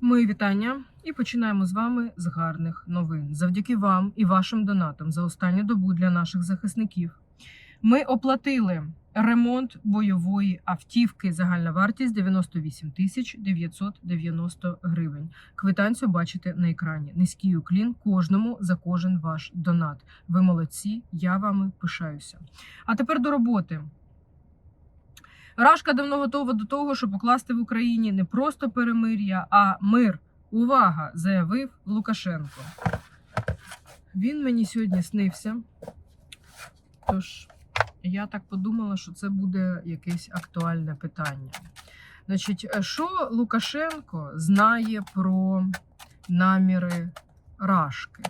Мої вітання і починаємо з вами з гарних новин. Завдяки вам і вашим донатам за останню добу для наших захисників. Ми оплатили ремонт бойової автівки. Загальна вартість 98 тисяч 990 гривень. Квитанцію бачите на екрані. Низький уклін кожному за кожен ваш донат. Ви молодці, я вами пишаюся. А тепер до роботи. Рашка давно готова до того, щоб покласти в Україні не просто перемир'я, а мир. Увага! заявив Лукашенко. Він мені сьогодні снився. Тож я так подумала, що це буде якесь актуальне питання. Значить, е, що Лукашенко знає про наміри Рашки?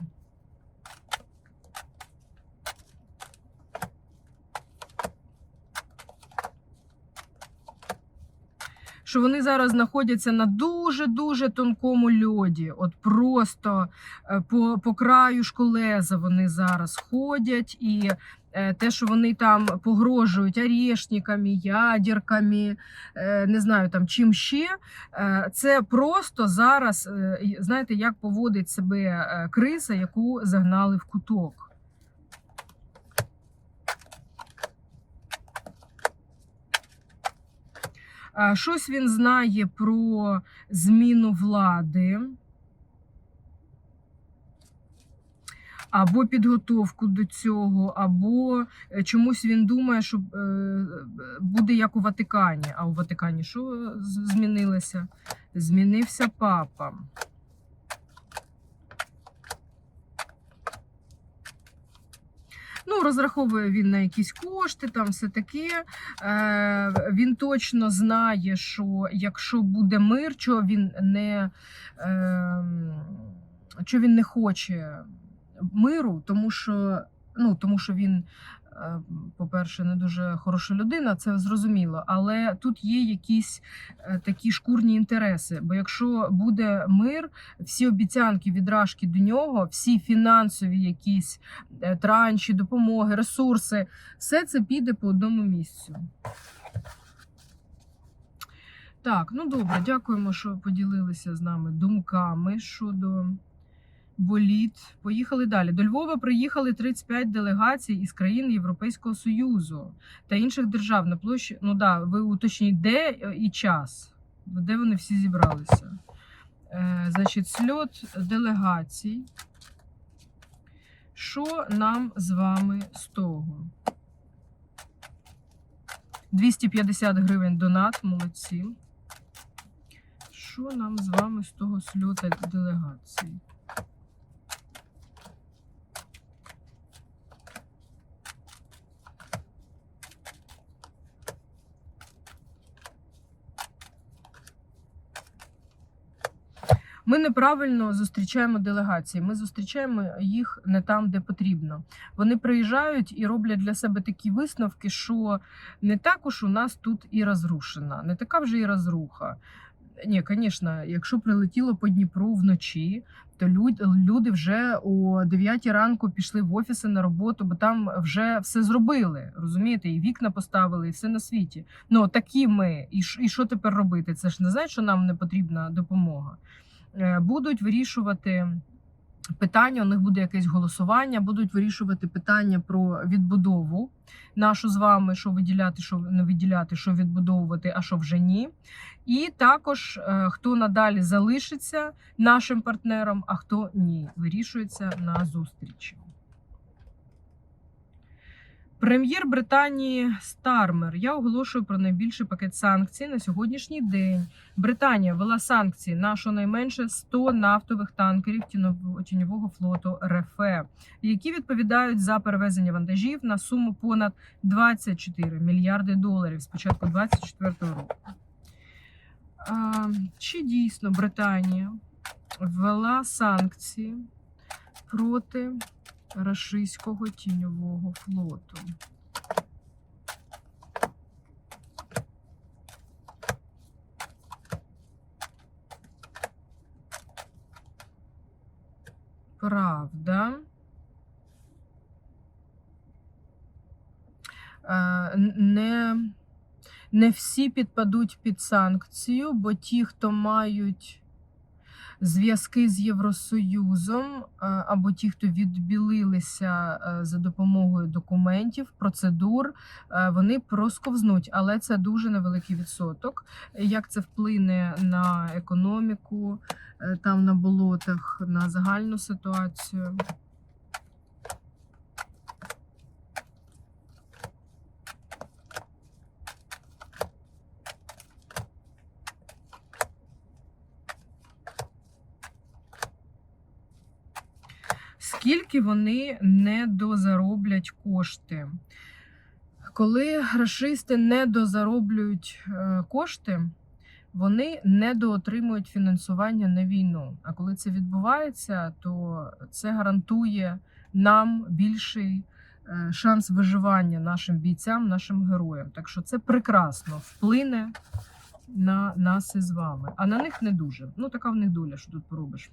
Що вони зараз знаходяться на дуже дуже тонкому льоді. От просто е, по, по краю школеза вони зараз ходять, і е, те, що вони там погрожують орешниками, ядерками, е, не знаю там чим ще, це просто зараз, знаєте, як поводить себе криса, яку загнали в куток. А, Щось він знає про зміну влади. Або підготовку до цього, або е, чомусь він думає, що е, буде як у Ватикані. А у Ватикані що змінилося? Змінився папа. Ну, розраховує він на якісь кошти, там все таке. Е, він точно знає, що якщо буде мир, що він не, е, що він не хоче миру, тому що, ну, тому що він, по-перше, не дуже хороша людина, це зрозуміло. Але тут є якісь е, такі шкурні інтереси. Бо якщо буде мир, всі обіцянки від Рашки до нього, всі фінансові якісь е, транші, допомоги, ресурси, все це піде по одному місцю. Так, ну добре, дякуємо, що поділилися з нами думками щодо боліт. Поїхали далі. До Львова приїхали 35 делегацій із країн Європейського Союзу та інших держав на площі. Ну да, ви уточніть, де е, і час, де вони всі зібралися. Е, значить, сльот делегацій. Що нам з вами з того? 250 гривень донат, молодці. Що нам з вами з того сльота делегації? Ми неправильно зустрічаємо делегації. Ми зустрічаємо їх не там, де потрібно. Вони приїжджають і роблять для себе такі висновки, що не так уж у нас тут і розрушена, не така вже і розруха. Ні, звісно, якщо прилетіло по Дніпру вночі, то люди вже о 9 ранку пішли в офіси на роботу, бо там вже все зробили. Розумієте, і вікна поставили, і все на світі. Ну такі ми. І що тепер робити? Це ж не значить, що нам не потрібна допомога. Е, Будуть вирішувати питання, у них буде якесь голосування, будуть вирішувати питання про відбудову нашу з вами, що виділяти, що не виділяти, що відбудовувати, а що вже ні. І також е, хто надалі залишиться нашим партнером, а хто ні, вирішується на зустрічі. Прем'єр Британії Стармер. Я оголошую про найбільший пакет санкцій на сьогоднішній день. Британія ввела санкції на щонайменше 100 нафтових танкерів тіньового- флоту РФ, які відповідають за перевезення вантажів на суму понад 24 мільярди доларів з початку 2024 року. А, чи дійсно Британія ввела санкції проти рашистського тіньового флоту? Правда. Е, Не, не всі підпадуть під санкцію, бо ті, хто мають зв'язки з Євросоюзом е, або ті, хто відбілилися е, за допомогою документів, процедур, е, вони просковзнуть, але це дуже невеликий відсоток. Як це вплине на економіку, там на болотах, на загальну ситуацію? Скільки вони не дозароблять кошти. Коли грошисти не дозароблюють е, кошти, вони не доотримують фінансування на війну. А коли це відбувається, то це гарантує нам більший е, шанс виживання нашим бійцям, нашим героям. Так що це прекрасно вплине на нас із вами. А на них не дуже. Ну, така в них доля, що тут поробиш.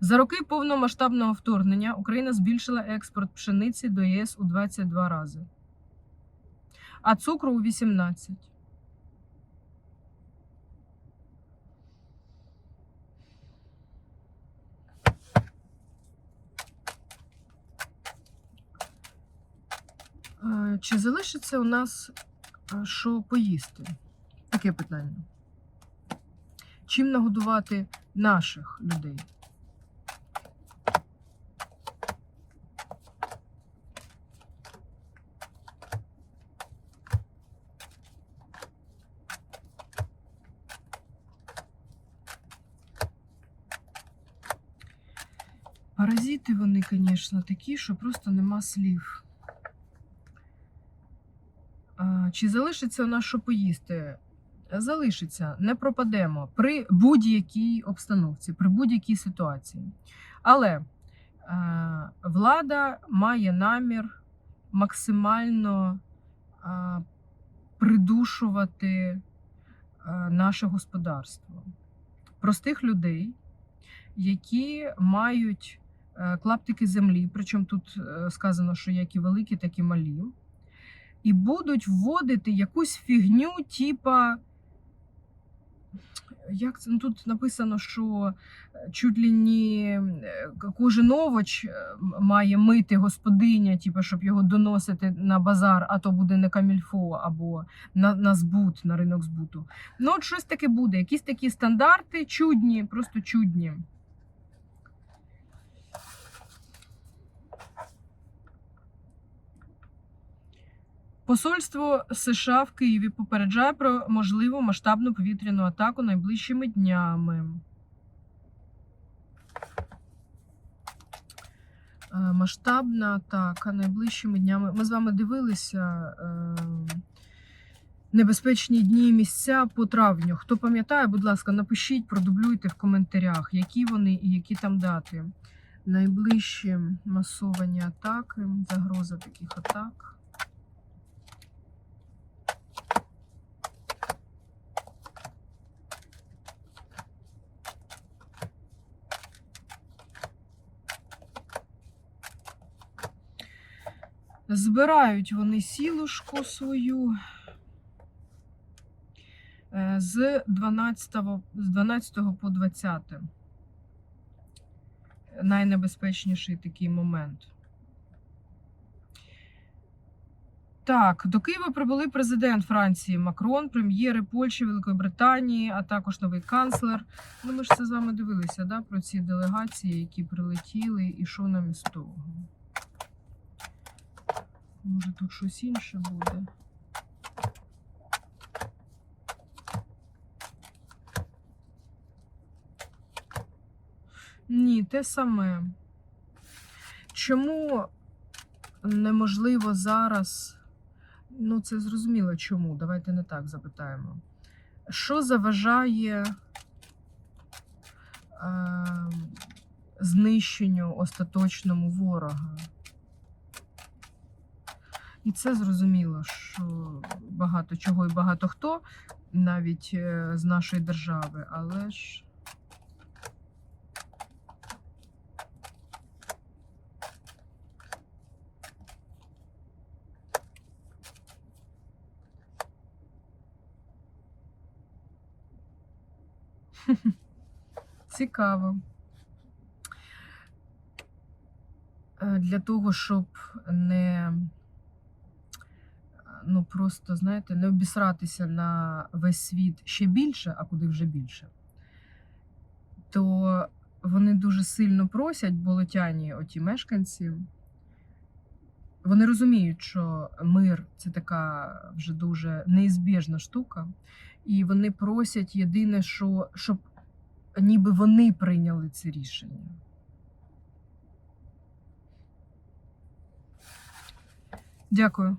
За роки повномасштабного вторгнення Україна збільшила експорт пшениці до ЄС у 22 рази, а цукру у 18. Е, Чи залишиться у нас що поїсти? Таке питання. Чим нагодувати наших людей? Паразити вони, звісно, такі, що просто нема слів. Чи залишиться у нас що поїсти? Залишиться, не пропадемо при будь-якій обстановці, при будь-якій ситуації. Але влада має намір максимально придушувати наше господарство. Простих людей, які мають клаптики землі, причому тут е, сказано, що як і великі, так і малі, і будуть вводити якусь фігню, типа. Як це ну, тут написано, що е, чуть ли не е, кожен овоч е, має мити господиня, типу, щоб його доносити на базар, а то буде не камільфо або на, на збут, на ринок збуту. Ну, от щось таке буде. Якісь такі стандарти чудні, просто чудні. Посольство США в Києві попереджає про можливу масштабну повітряну атаку найближчими днями. Е, Масштабна атака найближчими днями. Ми з вами дивилися е, небезпечні дні і місця по травню. Хто пам'ятає, будь ласка, напишіть, продублюйте в коментарях, які вони і які там дати. Найближчі масовані атаки, загроза таких атак. Збирають вони сілушку свою е, з 12, з 12 по 20. Найнебезпечніший такий момент. Так, до Києва прибули президент Франції Макрон, прем'єри Польщі, Великої Британії, а також новий канцлер. Ну, ми ж це з вами дивилися, да, про ці делегації, які прилетіли, і що нам із того. Може, тут щось інше буде. Ні, те саме. Чому неможливо зараз? Ну, це зрозуміло чому. Давайте не так запитаємо. Що заважає е, знищенню остаточному ворога? І це зрозуміло, що багато чого і багато хто навіть е, з нашої держави, але ж. Цікаво. Е, Для того, щоб не ну просто, знаєте, не обісратися на весь світ ще більше, а куди вже більше, то вони дуже сильно просять болотяні, оті мешканці. Вони розуміють, що мир це така вже дуже неізбіжна штука, і вони просять єдине, що щоб ніби вони прийняли це рішення. Дякую.